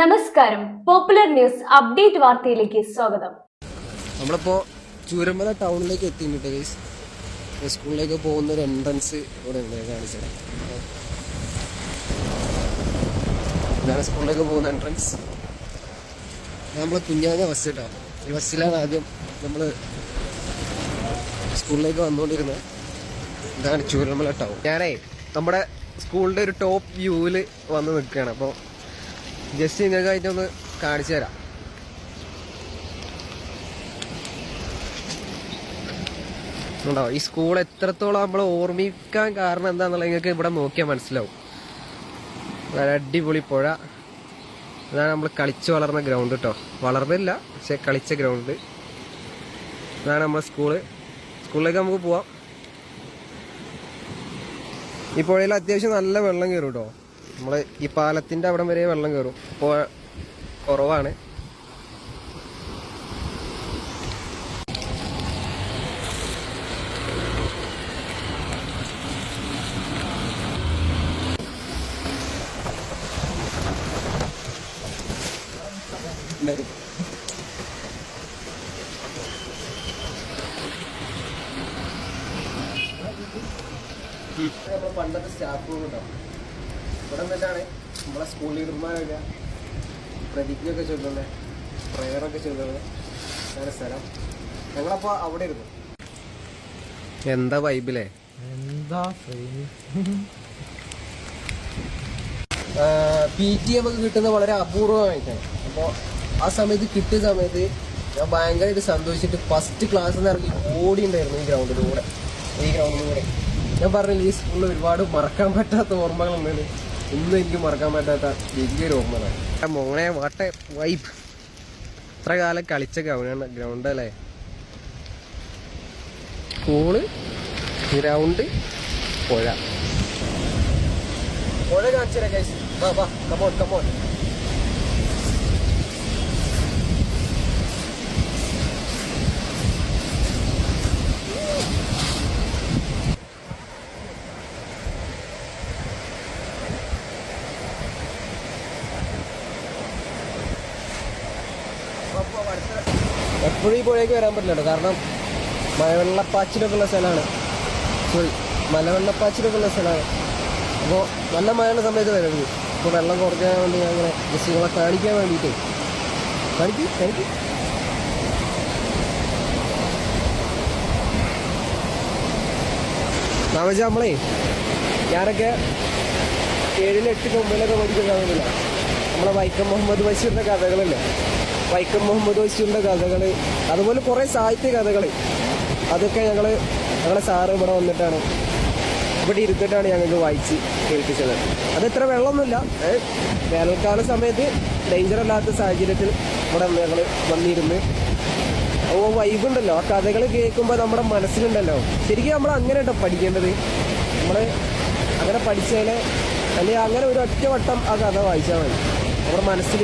നമസ്കാരം. Popular news update വാർത്തയിലേക്ക് സ്വാഗതം. നമ്മളിപ്പോ ചൂരമല ടൗണിലേക്ക് എത്തിയിട്ടുണ്ട് ഗൈസ് സ്കൂളിലേക്ക് പോകുന്ന ഒരു എൻട്രൻസ് ഇവിടെ ഉണ്ട് കാണിച്ചത് ഇതാണ് സ്കൂളിലേക്ക് പോകുന്ന എൻട്രൻസ് നമ്മൾ കുഞ്ഞാഞ്ഞ ബസ് കേട്ടോ ഈ ബസ്സിലാണ് ആദ്യം നമ്മൾ സ്കൂളിലേക്ക് വന്നുകൊണ്ടിരുന്നത്. ഇതാണ് ചൂരമല ടൗൺ ഞാനേ നമ്മുടെ സ്കൂളിന്റെ ഒരു ടോപ്പ് വ്യൂവിൽ വന്ന് നിൽക്കുകയാണ്. അപ്പോൾ ജസ്റ്റ് നിങ്ങൾക്കായിട്ടൊന്ന് കാണിച്ചു തരാം. ഉണ്ടോ? ഈ സ്കൂൾ എത്രത്തോളം നമ്മൾ ഓർമ്മിക്കാൻ കാരണം എന്താണെന്നുള്ളത് നിങ്ങൾക്ക് ഇവിടെ നോക്കിയാൽ മനസ്സിലാവും. നല്ല അടിപൊളി പുഴ. അതാണ് നമ്മൾ കളിച്ച് വളർന്ന ഗ്രൗണ്ട് കേട്ടോ വളർന്നില്ല പക്ഷെ കളിച്ച ഗ്രൗണ്ട് അതാണ് നമ്മളെ സ്കൂൾ സ്കൂളിലേക്ക് നമുക്ക് പോവാം. ഈ പുഴയിൽ അത്യാവശ്യം നല്ല വെള്ളം കയറും കേട്ടോ നമ്മൾ ഈ പാലത്തിന്റെ അവിടം വരെ വെള്ളം കയറും ഇപ്പോൾ കുറവാണ്. പണ്ടത്തെ സ്റ്റാഫ് ഉണ്ടാവും ഇവിടെ നിന്നിട്ടാണ് നമ്മളെ സ്കൂൾ ലീഡർമാരൊക്കെ പ്രതിജ്ഞയൊക്കെ ചൊല്ലുന്നത് പ്രയറൊക്കെ ചൊല്ലുന്നത് അങ്ങനെ സ്ഥലം. ഞങ്ങളപ്പോൾ അവിടെ ഇരുന്നു. എന്താ വൈബിലേ എന്താ പി ടി ഒക്കെ കിട്ടുന്നത് വളരെ അപൂർവമായിട്ടാണ്. അപ്പോൾ ആ സമയത്ത് കിട്ടിയ സമയത്ത് ഞാൻ ഭയങ്കരമായിട്ട് സന്തോഷിച്ചിട്ട് ഫസ്റ്റ് ക്ലാസ് നിന്ന് ഇറങ്ങി ഓടി ഉണ്ടായിരുന്നു ഈ ഗ്രൗണ്ടിലൂടെ ഈ ഗ്രൗണ്ടിലൂടെ ഞാൻ പറഞ്ഞില്ല ഈ സ്കൂളിൽ ഒരുപാട് മറക്കാൻ പറ്റാത്ത ഓർമ്മകളുണ്ടെന്ന് ഇന്നും എനിക്ക് മറക്കാൻ പറ്റാത്ത വലിയൊരു ഓർമ്മകളാണ് മോനെ വാട്ടെ വൈബ് ഇത്ര കാലം കളിച്ച ഗ്രൗണ്ട് ഗ്രൗണ്ട് അല്ലേ? സ്കൂൾ ഗ്രൗണ്ട് പുഴ. പുഴ കാണിച്ചു തരാം ഗൈസ് വാ വാ കമോൺ കമോൺ എപ്പോഴും ഈ പുഴയ്ക്ക് വരാൻ പറ്റില്ല കാരണം മഴവെള്ളപ്പാച്ചിലൊക്കെ ഉള്ള സ്ഥലമാണ്. സോറി മലവെള്ളപ്പാച്ചിലൊക്കെ ഉള്ള സ്ഥലമാണ്. അപ്പോൾ നല്ല മഴയുള്ള സമയത്ത് വരരുത് ഇപ്പോൾ വെള്ളം കുറയ്ക്കാൻ വേണ്ടി ഞാൻ അങ്ങനെ ജസ്റ്റ് കാണിക്കാൻ വേണ്ടിയിട്ട്. കാണിക്കും കാണിക്കും. നാമച്ച നമ്മളേ ഞാനൊക്കെ ഏഴിലെട്ട് എട്ടിലും ഒമ്പതിലൊക്കെ പഠിക്കുന്ന കാണുന്നില്ല നമ്മളെ വൈക്കം മുഹമ്മദ് ബഷീറിന്റെ കഥകളില്ലേ? വൈക്കം മുഹമ്മദ് വൈസിയുടെ കഥകൾ അതുപോലെ കുറേ സാഹിത്യ കഥകൾ അതൊക്കെ ഞങ്ങൾ ഞങ്ങളെ സാറ് ഇവിടെ വന്നിട്ടാണ് ഇവിടെ ഇരുത്തിട്ടാണ് ഞങ്ങൾക്ക് വായിച്ച് കേൾപ്പിച്ചത്. അത് ഇത്ര വെള്ളമൊന്നുമില്ല. വേനൽക്കാല സമയത്ത് ഡേഞ്ചർ അല്ലാത്ത സാഹചര്യത്തിൽ ഇവിടെ ഞങ്ങൾ വന്നിരുന്ന്. ഓ വൈബ് ഉണ്ടല്ലോ. ആ കഥകൾ കേൾക്കുമ്പോൾ നമ്മുടെ മനസ്സിലുണ്ടല്ലോ. ശരിക്കും നമ്മൾ അങ്ങനെ കേട്ടോ പഠിക്കേണ്ടത്. നമ്മൾ അങ്ങനെ പഠിച്ചാൽ അല്ലെങ്കിൽ അങ്ങനെ ഒരു ഒറ്റ വട്ടം ആ കഥ വായിച്ചാൽ മതി. നമ്മുടെ മനസ്സിൽ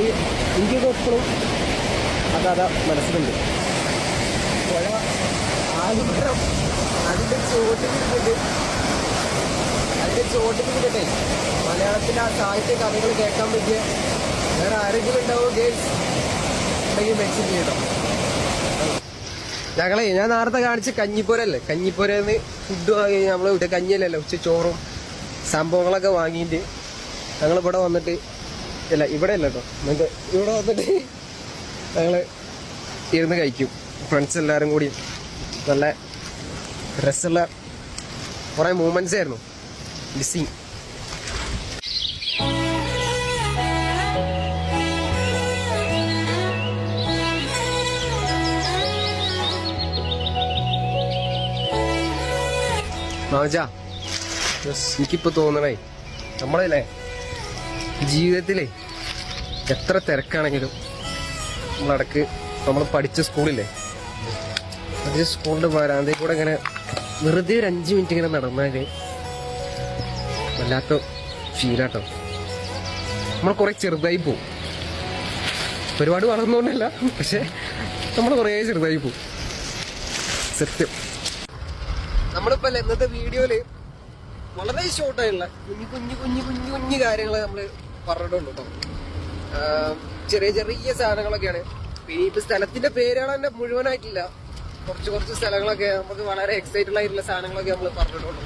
എനിക്കൊക്കെ എപ്പോഴും കഥ മനസ്സിലുണ്ട്. പുഴ ആലിപ്പുറം അതിന്റെ ചോട്ടിലിരുന്നിട്ട് അതിന്റെ ചോട്ടിലിരുന്നിട്ടേ മലയാളത്തിലെ ആ സാഹിത്യ കഥകൾ കേൾക്കാൻ പറ്റിയ വേറെ ആരെങ്കിലും ഉണ്ടാവും ഗേൾസ്? ഉണ്ടെങ്കിൽ മെൻഷൻ ചെയ്യണം ഞങ്ങളെ ഞാൻ നേരത്തെ കാണിച്ച കഞ്ഞിപ്പോരല്ലേ? കഞ്ഞിപ്പോരന്ന് ഫുഡ് വാങ്ങി നമ്മൾ ഇവിടെ കഞ്ഞിയല്ലല്ലോ ഉച്ച ചോറും സംഭവങ്ങളൊക്കെ വാങ്ങിയിട്ട് ഞങ്ങൾ ഇവിടെ വന്നിട്ട് ഇല്ല ഇവിടെ അല്ല കേട്ടോ. നമുക്ക് ഇവിടെ വന്നിട്ട് ഞങ്ങൾ ഇരുന്ന് കഴിക്കും. ഫ്രണ്ട്സ് എല്ലാവരും കൂടി നല്ല രസമുള്ള കുറേ മൂമെന്റ്സ് ആയിരുന്നു. മിസ്സിങ് മാജ എനിക്കിപ്പോ തോന്നണേ നമ്മളല്ലേ ജീവിതത്തിലെ എത്ര തിരക്കാണെങ്കിലും നമ്മളടക്ക് നമ്മൾ പഠിച്ച സ്കൂളില്ലേ? പഠിച്ച സ്കൂളിന്റെ വരാന്തയിൽ കൂടെ ഇങ്ങനെ വെറുതെ ഒരു അഞ്ച് മിനിറ്റ് ഇങ്ങനെ നടന്നാൽ വല്ലാത്ത ഫീലാട്ടോ. നമ്മൾ കുറെ ചെറുതായി പോവും. ഒരുപാട് വളർന്നുകൊണ്ടല്ല പക്ഷെ നമ്മൾ കുറേ ചെറുതായി പോവും. സത്യം. നമ്മളിപ്പോ അല്ലേ ഇന്നത്തെ വീഡിയോയിൽ വളരെ ഷോർട്ടായുള്ള കുഞ്ഞു കുഞ്ഞു കുഞ്ഞു കുഞ്ഞു കുഞ്ഞു കാര്യങ്ങൾ നമ്മൾ പറഞ്ഞിട്ടുണ്ട് കേട്ടോ ചെറിയ ചെറിയ സാധനങ്ങളൊക്കെയാണ് പിന്നെ ഇപ്പൊ സ്ഥലത്തിന്റെ പേരുകൾ തന്നെ മുഴുവനായിട്ടില്ല. കുറച്ച് കുറച്ച് സ്ഥലങ്ങളൊക്കെ നമുക്ക് വളരെ എക്സൈറ്റഡ് ആയിട്ടുള്ള സാധനങ്ങളൊക്കെ നമ്മൾ പറഞ്ഞിട്ടുള്ളൂ.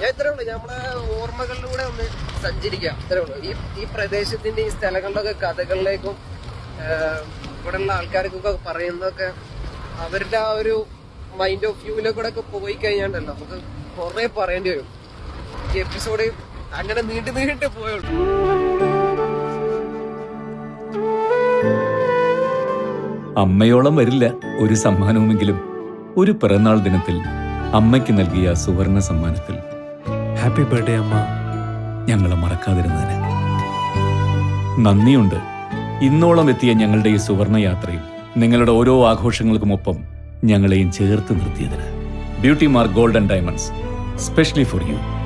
ഞാൻ ഇത്രേ ഉള്ളൂ. നമ്മളെ ഓർമ്മകളിലൂടെ ഒന്ന് സഞ്ചരിക്കാം. ഇത്രേ ഉള്ളൂ. ഈ ഈ പ്രദേശത്തിന്റെ ഈ സ്ഥലങ്ങളുടെ ഒക്കെ കഥകളിലേക്കും ഇവിടെ ഇവിടെയുള്ള ആൾക്കാർക്കൊക്കെ പറയുന്നതൊക്കെ അവരുടെ ആ ഒരു മൈൻഡ് ഓഫ് വ്യൂവിലെ കൂടെ ഒക്കെ പോയി കഴിഞ്ഞാണ്ടല്ലോ നമുക്ക് കുറെ പറയേണ്ടി വരും. ഈ എപ്പിസോഡ് അങ്ങനെ നീണ്ടു നീണ്ടു പോയുള്ളൂ. അമ്മയോളം വരില്ല ഒരു സമ്മാനവുമെങ്കിലും. ഒരു പിറന്നാൾ ദിനത്തിൽ അമ്മയ്ക്ക് നൽകിയ സുവർണ സമ്മാനത്തിൽ. ഹാപ്പി ബർത്ത്ഡേ അമ്മ. ഞങ്ങളെ മറക്കാതിരുന്നതിന്. നന്ദിയുണ്ട്. ഇന്നോളം എത്തിയ ഞങ്ങളുടെ ഈ സുവർണ യാത്രയിൽ നിങ്ങളുടെ ഓരോ ആഘോഷങ്ങൾക്കുമൊപ്പം ഞങ്ങളെയും ചേർത്ത് നിർത്തിയതിന്. Beauty mark golden diamonds specially for you